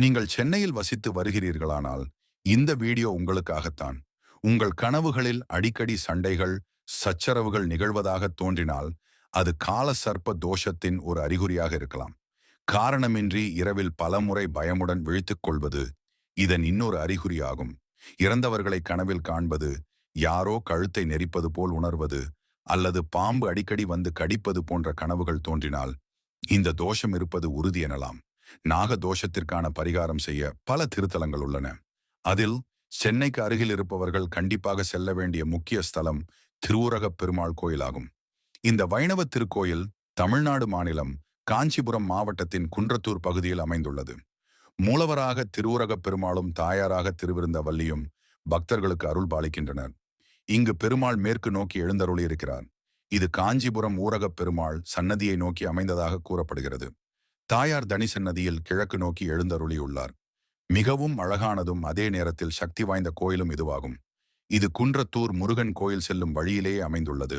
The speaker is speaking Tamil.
நீங்கள் சென்னையில் வசித்து வருகிறீர்களானால் இந்த வீடியோ உங்களுக்காகத்தான். உங்கள் கனவுகளில் அடிக்கடி சண்டைகள் சச்சரவுகள் நிகழ்வதாக தோன்றினால் அது கால சர்ப்ப தோஷத்தின் ஒரு அறிகுறியாக இருக்கலாம். காரணமின்றி இரவில் பலமுறை பயமுடன் விழித்துக் கொள்வது இதன் இன்னொரு அறிகுறியாகும். இறந்தவர்களை கனவில் காண்பது யாரோ கழுத்தை நெரிப்பது போல் உணர்வது அல்லது பாம்பு அடிக்கடி வந்து கடிப்பது போன்ற கனவுகள் தோன்றினால் இந்த தோஷம் இருப்பது உறுதி எனலாம். நாக தோஷத்திற்கான பரிகாரம் செய்ய பல திருத்தலங்கள் உள்ளன. அதில் சென்னைக்கு அருகில் இருப்பவர்கள் கண்டிப்பாக செல்ல வேண்டிய முக்கிய ஸ்தலம் திருவுரகப் பெருமாள் கோயிலாகும். இந்த வைணவ திருக்கோயில் தமிழ்நாடு மாநிலம் காஞ்சிபுரம் மாவட்டத்தின் குன்றத்தூர் பகுதியில் அமைந்துள்ளது. மூலவராக திருவுரகப் பெருமாளும் தாயாராக திருவிருந்தவல்லியும் பக்தர்களுக்கு அருள் பாலிக்கின்றனர். இங்கு பெருமாள் மேற்கு நோக்கி எழுந்தருளி இருக்கிறார் இது காஞ்சிபுரம் ஊரகப் பெருமாள் சன்னதியை நோக்கி அமைந்ததாக கூறப்படுகிறது. தாயார் தனி நதியில் கிழக்கு நோக்கி எழுந்தருளியுள்ளார். மிகவும் அழகானதும் அதே நேரத்தில் சக்தி வாய்ந்த கோயிலும் இதுவாகும். இது குன்றத்தூர் முருகன் கோயில் செல்லும் வழியிலேயே அமைந்துள்ளது.